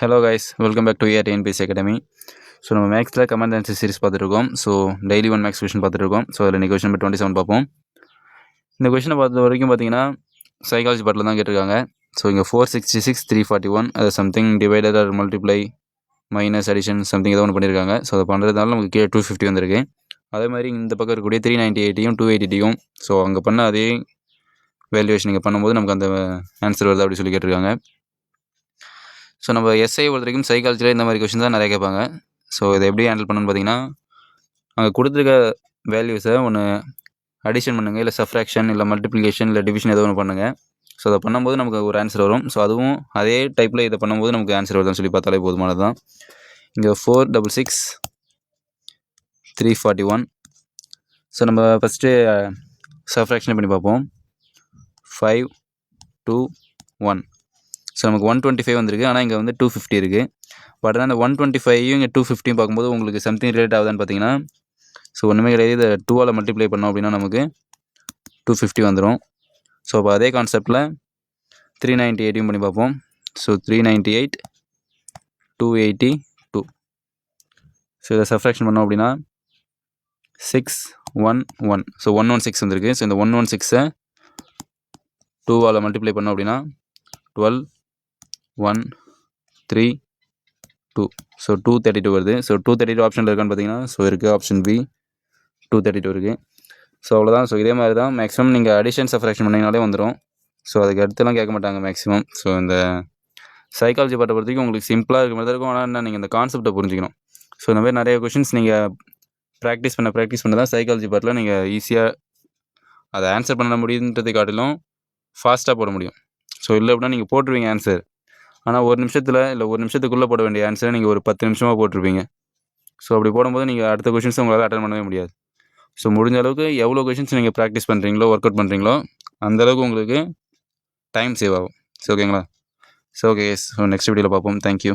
Hello guys welcome back to our TNPSC academy so நம்ம மேக்ஸில் comment answer series பார்த்துருக்கோம். So daily one maths question பார்த்துருக்கோம். So அதில் இன்றைக்கி கொஷின் நம்பர் டுவெண்ட்டி செவன் பார்ப்போம். இந்த கொஷினை பார்த்த வரைக்கும் பார்த்தீங்கன்னா சைக்காலஜி பாட்டில் தான் கேட்டிருக்காங்க. ஸோ இங்கே four sixty six three forty one அது something divided or multiply minus addition something ஏதோ ஒன்று பண்ணியிருக்காங்க ஸோ அதை பண்ணுறதுனால நமக்கு கீழே டூ ஃபிஃப்டி வந்திருக்கு. அதே மாதிரி இந்த பக்கம் இருக்கக்கூடிய த்ரீ நைன்ட்டி எயிட்டியும் டூ எயிட்டியும் ஸோ அங்கே பண்ண அதே வேல்யூவேஷன் நீங்கள் பண்ணும்போது நமக்கு அந்த ஆன்சர் வருது அப்படி சொல்லி கேட்டிருக்காங்க. ஸோ நம்ம எஸ்ஐ பொறுத்த வரைக்கும் சைக்காலஜியில் இந்த மாதிரி கொஷின் தான் நிறைய கேட்பாங்க. ஸோ இதை எப்படி ஹேண்டில் பண்ணணும்னு பார்த்தீங்கன்னா அங்கே கொடுத்துருக்க வேல்யூஸை ஒன்று அடிஷன் பண்ணுங்கள் இல்லை சப்ராக்ஷன் இல்லை மல்டிப்ளிகேஷன் இல்லை டிவிஷன் ஏதோ ஒன்று பண்ணுங்கள் ஸோ அதை பண்ணும்போது நமக்கு ஒரு ஆன்சர் வரும். ஸோ அதுவும் அதே டைப்பில் இதை பண்ணும்போது நமக்கு ஆன்சர் வருதுன்னு சொல்லி பார்த்தாலே போதுமானது தான் இங்கே four double six three forty one so நம்ம ஃபஸ்ட்டு சப்ராக்ஷன் பண்ணி பார்ப்போம். ஃபைவ் டூ ஒன் ஸோ நமக்கு ஒன் டுவெண்ட்டி ஃபைவ் வந்திருக்கு. ஆனால் இங்கே வந்து டூ ஃபிஃப்டி இருக்குது பட் ஆனால் அந்த ஒன் டுவெண்ட்டி ஃபைவையும் இங்கே டூ ஃபிஃப்டியும் பார்க்கும்போது உங்களுக்கு சம்திங் ரிலேட் ஆகுதுன்னு பார்த்தீங்கன்னா ஸோ ஒன்றுமே கிடையாது. இதை டூவால் மல்டிப்ளை பண்ணோம் அப்படின்னா நமக்கு டூ ஃபிஃப்டி வந்துடும் ஸோ அப்போ அதே கான்செப்டில் த்ரீ நைன்ட்டி எயிட்டையும் பண்ணி பார்ப்போம். So three ninety eight two eighty two so இதை சப்ராக்ஷன் பண்ணோம் அப்படின்னா six one one so one one six வந்திருக்கு. ஸோ இந்த ஒன் ஒன் சிக்ஸை டூவால் மல்டிப்ளை பண்ணோம் அப்படின்னா twelve one three two so two thirty two வருது. ஸோ டூ தேர்ட்டி டூ ஆப்ஷனில் இருக்கான்னு பார்த்தீங்கன்னா ஸோ இருக்குது option B two thirty two இருக்குது ஸோ அவ்வளோதான் ஸோ இதே மாதிரி தான் மேக்ஸிமம் நீங்கள் அடிஷன் சப்ராக்ஷன் பண்ணிங்கனாலே வந்துடும் ஸோ அதுக்கு அடுத்துலாம் கேட்க மாட்டாங்க மேக்ஸிமம் ஸோ இந்த சைக்காலஜி பாட்டை பொறுத்த உங்களுக்கு சிம்பிளாக இருக்க மாதிரி தான் இருக்கும். ஆனால் என்ன நீங்கள் இந்த கான்செப்டை புரிஞ்சுக்கணும். ஸோ இந்த மாதிரி நிறைய கொஷின்ஸ் நீங்கள் ப்ராக்டிஸ் பண்ண ப்ராக்டிஸ் பண்ண தான் சைக்காலஜி பாட்டில் நீங்கள் ஈஸியாக அதை ஆன்சர் பண்ண முடியுன்றதை காட்டிலும் ஃபாஸ்ட்டாக போட முடியும். ஸோ இல்லை அப்படின்னா நீங்கள் போட்டுருவீங்க ஆன்சர் ஆனால் ஒரு நிமிஷத்தில் இல்லை ஒரு நிமிஷத்துக்குள்ளே போட வேண்டிய ஆன்சரை நீங்கள் ஒரு பத்து நிமிஷமாக போட்டிருப்பீங்க. ஸோ அப்படி போடும்போது நீங்கள் அடுத்த கொஷின்ஸ் உங்களால் அட்டன் பண்ணவே முடியாது. ஸோ முடிஞ்ச அளவுக்கு எவ்வளோ கொஷின்ஸ் நீங்கள் ப்ராக்டிஸ் பண்ணுறீங்களோ ஒர்க் அவுட் பண்ணுறீங்களோ அந்தளவுக்கு உங்களுக்கு டைம் சேவ் ஆகும். ஸோ ஓகேங்களா ஸோ ஓகே ஸோ நெக்ஸ்ட் வீடியோவில் பார்ப்போம். Thank you